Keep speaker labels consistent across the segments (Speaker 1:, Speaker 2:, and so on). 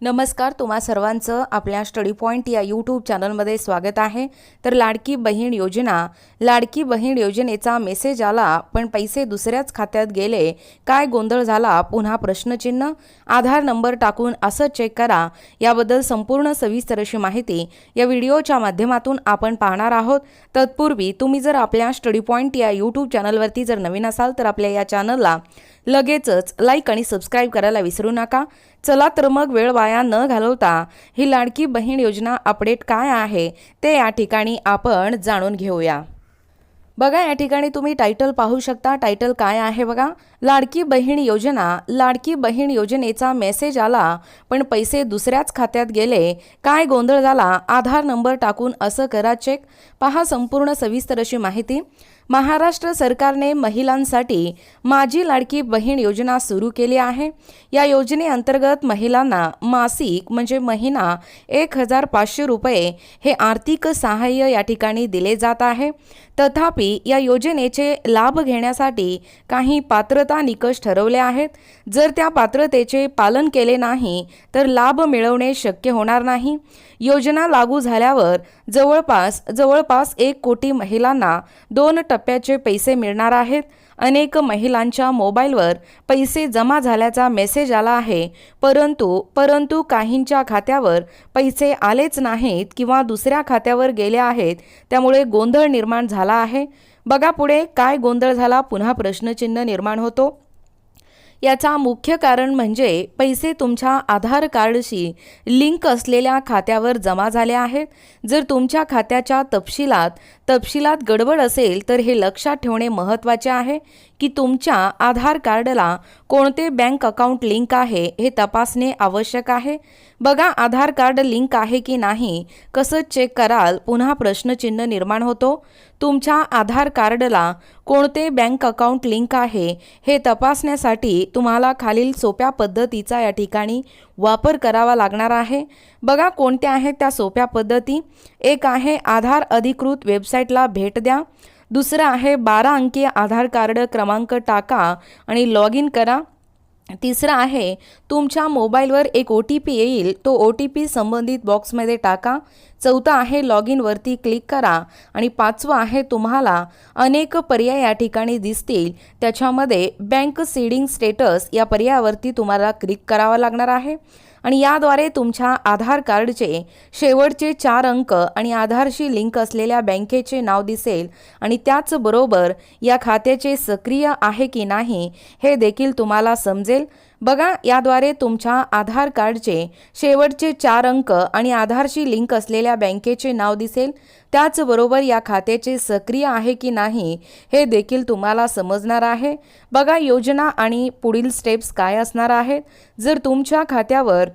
Speaker 1: नमस्कार तुम्हा सर्वांचं आपल्या स्टडी पॉईंट या यूट्यूब चॅनलमध्ये स्वागत आहे. तर लाडकी बहीण योजना लाडकी बहीण योजनेचा मेसेज आला पण पैसे दुसऱ्याच खात्यात गेले. काय गोंधळ झाला? पुन्हा प्रश्नचिन्ह? आधार नंबर टाकून असं चेक करा. याबद्दल संपूर्ण सविस्तर अशी माहिती या व्हिडिओच्या माध्यमातून आपण पाहणार आहोत. तत्पूर्वी तुम्ही जर आपल्या स्टडी पॉईंट या यूट्यूब चॅनलवरती जर नवीन असाल तर आपल्या या चॅनलला लगेचच लाईक आणि सबस्क्राईब करायला विसरू नका. चला तर मग वेळ वाया न घालवता ही लाडकी बहीण योजना अपडेट काय आहे ते या ठिकाणी आपण जाणून घेऊया. बघा या ठिकाणी तुम्ही टायटल पाहू शकता. टायटल काय आहे बघा? लाडकी बहीण योजना. लाडकी बहीण योजनेचा मेसेज आला पण पैसे दुसऱ्याच खात्यात गेले. काय गोंधळ झाला? आधार नंबर टाकून असं करा चेक पहा संपूर्ण सविस्तर अशी माहिती. महाराष्ट्र सरकारने महिलांसाठी माझी लाडकी बहीण योजना सुरू केली आहे. या योजनेअंतर्गत महिलांना मासिक म्हणजे महिना एक हजार पाचशे रुपये हे आर्थिक सहाय्य या ठिकाणी दिले जात आहे. तथापि या योजनेचे लाभ घेण्यासाठी काही पात्रता निकष ठरवले आहेत. जर त्या पात्रतेचे पालन केले नाही तर लाभ मिळवणे शक्य होणार नाही. योजना लागू झाल्यावर जवळपास जवळपास एक कोटी महिलांना दोन टप्प्याचे पैसे मिळणार आहेत. अनेक महिलांच्या मोबाईलवर पैसे जमा झाल्याचा मेसेज आला आहे. परंतु परंतु काहींच्या खात्यावर पैसे आलेच नाहीत किंवा दुसऱ्या खात्यावर गेले आहेत. त्यामुळे गोंधळ निर्माण झाला आहे. बघा पुढे काय गोंधळ झाला? पुन्हा प्रश्नचिन्ह निर्माण होतो. याचा मुख्य कारण म्हणजे पैसे तुमच्या आधार कार्डशी लिंक असलेल्या खात्यावर जमा झाले आहेत. जर तुमच्या खात्याच्या तपशिलात तपशिलात गडबड असेल तर हे लक्षात ठेवणे महत्त्वाचे आहे. की तुमच्या आधार कार्डला कोणते बँक अकाउंट लिंक आहे हे तपासणे आवश्यक आहे? बघा आधार कार्ड लिंक आहे की नाही कसं चेक कराल? पुन्हा प्रश्नचिन्ह निर्माण होतो. तुमच्या आधार कार्डला कोणते बँक अकाउंट लिंक आहे हे तपासण्यासाठी तुम्हाला खालील सोप्या पद्धतीचा या ठिकाणी वापर करावा लागणार आहे. बघा कोणत्या आहेत त्या सोप्या पद्धती? एक आहे आधार अधिकृत वेबसाईटला भेट द्या. दुसरं आहे बारा अंकीय आधार कार्ड क्रमांक टाका आणि लॉग इन करा. तिसरं आहे तुमच्या मोबाईलवर एक ओ टी पी येईल. तो ओ टी पी संबंधित बॉक्समध्ये टाका. चौथा आहे लॉग इनवरती क्लिक करा. आणि पाचवं आहे तुम्हाला अनेक पर्याय या ठिकाणी दिसतील. त्याच्यामध्ये बँक सीडिंग स्टेटस या पर्यायावरती तुम्हाला क्लिक करावं लागणार आहे. आणि याद्वारे तुमच्या आधार कार्डचे शेवटचे चार अंक आणि आधारशी लिंक असलेल्या बँकेचे नाव दिसेल आणि त्याचबरोबर या खात्याचे सक्रिय आहे की नाही हे देखील तुम्हाला समजेल. बघा याद्वारे तुमच्या आधार कार्डचे शेवटचे चार अंक आणि आधारशी लिंक असलेल्या बँकेचे नाव दिसेल. त्याचबरोबर या खात्याचे सक्रिय आहे की नाही हे देखील तुम्हाला समजणार आहे. बघा योजना आणि पुढील स्टेप्स काय असणार आहेत. जर तुमच्या खात्यावर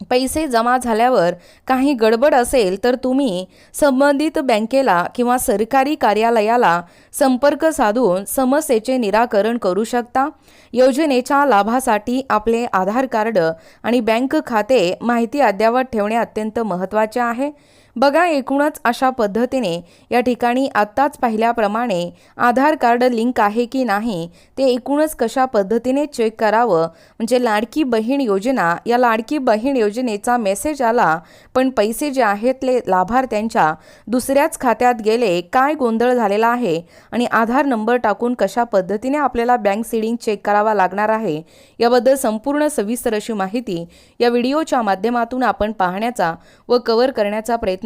Speaker 1: पैसे जमा झाल्यावर काही गडबड असेल तर तुम्ही संबंधित बँकेला किंवा सरकारी कार्यालयाला संपर्क साधून समस्येचे निराकरण करू शकता. योजनेच्या लाभासाठी आपले आधार कार्ड आणि बँक खाते माहिती अद्ययावत ठेवणे अत्यंत महत्त्वाचे आहे. बघा एकूणच अशा पद्धतीने या ठिकाणी आत्ताच पाहिल्याप्रमाणे आधार कार्ड लिंक आहे की नाही ते एकूणच कशा पद्धतीने चेक करावं? म्हणजे लाडकी बहीण योजना या लाडकी बहीण योजनेचा मेसेज आला पण पैसे जे आहेत ते लाभार्थ्यांच्या दुसऱ्याच खात्यात गेले काय गोंधळ झालेला आहे? आणि आधार नंबर टाकून कशा पद्धतीने आपल्याला बँक सीडिंग चेक करावा लागणार आहे? याबद्दल संपूर्ण सविस्तर अशी माहिती या व्हिडिओच्या माध्यमातून आपण पाहण्याचा व कव्हर करण्याचा प्रयत्न